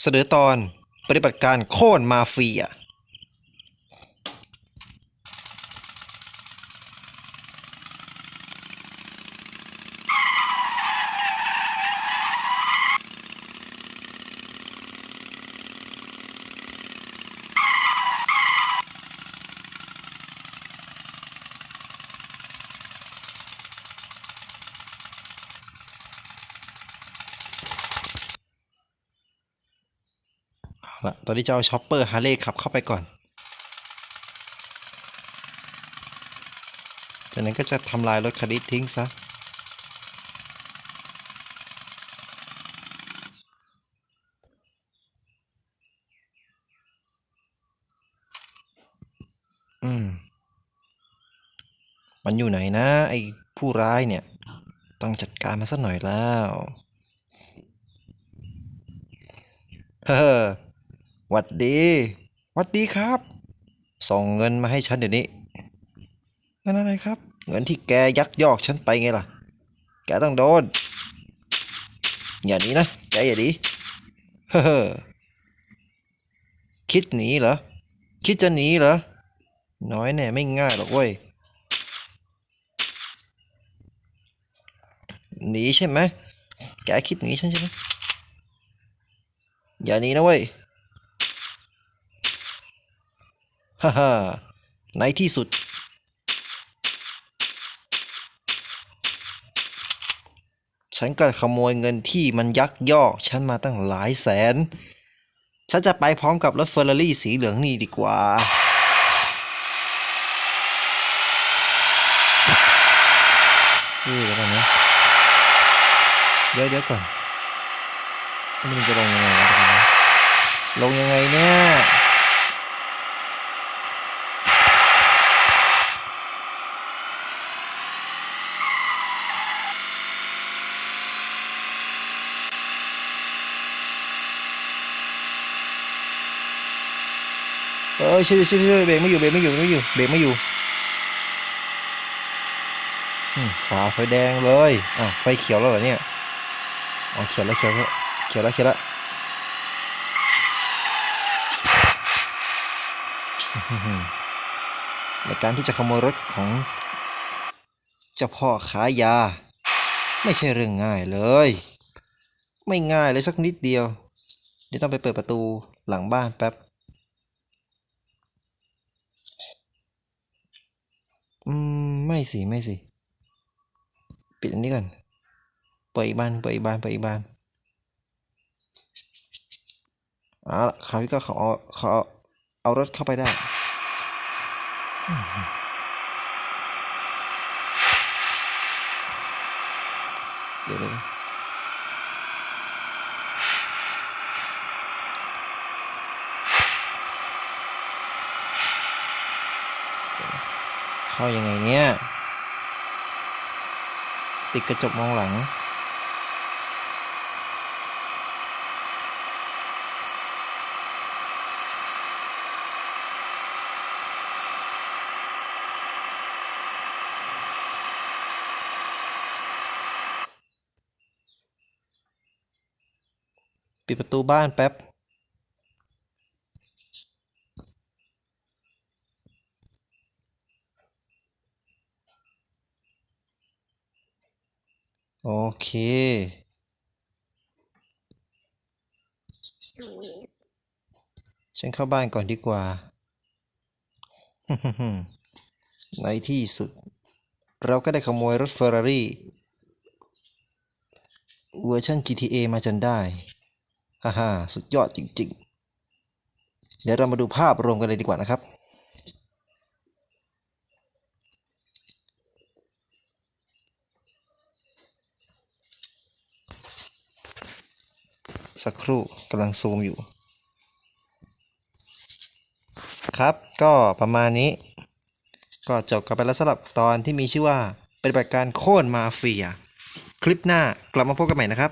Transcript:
เสนอตอนปฏิบัติการโค่นมาเฟีย ละตอนนี้จะเอาช็อปเปอร์ฮาร์เลย์ขับเข้าไปก่อน จากนั้นก็จะทำลายรถคันนี้ทิ้งซะ อืม มันอยู่ไหนนะ ไอ้ผู้ร้ายเนี่ย ต้องจัดการมาสักหน่อยแล้ว เฮ้อ หวัดดีหวัดดีครับ ส่งเงินมาให้ฉันเดี๋ยวนี้เงินอะไรครับ เงินที่แกยักยอกฉันไปไงล่ะ แกต้องโดน อย่านี้นะ แกอย่าหนีเฮ้อคิดหนีเหรอ คิดจะหนีเหรอ น้อยแน่ไม่ง่ายหรอกเว้ย หนีใช่ไหม แกคิดหนีฉันใช่ไหมอย่าหนี้นะเว้ย ฮ่าฮ่าในที่สุด ฉันก็ขโมยเงินที่มันยักยอกฉันมาตั้งหลายแสน ฉันจะไปพร้อมกับรถเฟอร์รารี่สีเหลืองนี่ดีกว่านี่แล้วกันนะเดี๋ยวเดี๋ยวก่อนมันจะลงยังไงวะลงยังไงเนี่ย เออช่วยช่วยช่วยเบรกไม่อยู่เบรกไม่อยู่ไม่อยู่เบรกไม่อยู่ฝ่าไฟแดงเลยอ่าวไฟเขียวแล้วเหรอเนี่ยอ๋อเขียวแล้วเขียวแล้วเขียวแล้วเขียวแล้วในการที่จะขโมยรถของเจ้าพ่อขายยา ไม่ใช่เรื่องง่ายเลย ไม่ง่ายเลยสักนิดเดียวเดี๋ยวต้องไปเปิดประตูหลังบ้านแป๊บ อืม ไม่สิ ไม่สิ ปิดอันนี้ก่อน เปิดอีกบาน เปิดอีกบาน เปิดอีกบานอะคราวนี้ก็เขาเอาเขาเอารถเข้าไปได้ เดี๋ยวเดี๋ยว เข้ายังไงเนี่ย ติดกระจกมองหลัง ปิดประตูบ้านแป๊บ โอเค ฉันเข้าบ้านก่อนดีกว่า ในที่สุด เราก็ได้ขโมยรถเฟอร์รารี่เวอร์ชัน GTA มาจนได้ ฮ่าฮ่าสุดยอดจริง ๆ เดี๋ยวเรามาดูภาพรวมกันเลยดีกว่านะครับ สักครู่กำลังซูมอยู่ ครับก็ประมาณนี้ ก็จบกันไปแล้วสำหรับตอนที่มีชื่อว่าปฏิบัติการโค่นมาเฟีย คลิปหน้ากลับมาพบกันใหม่นะครับ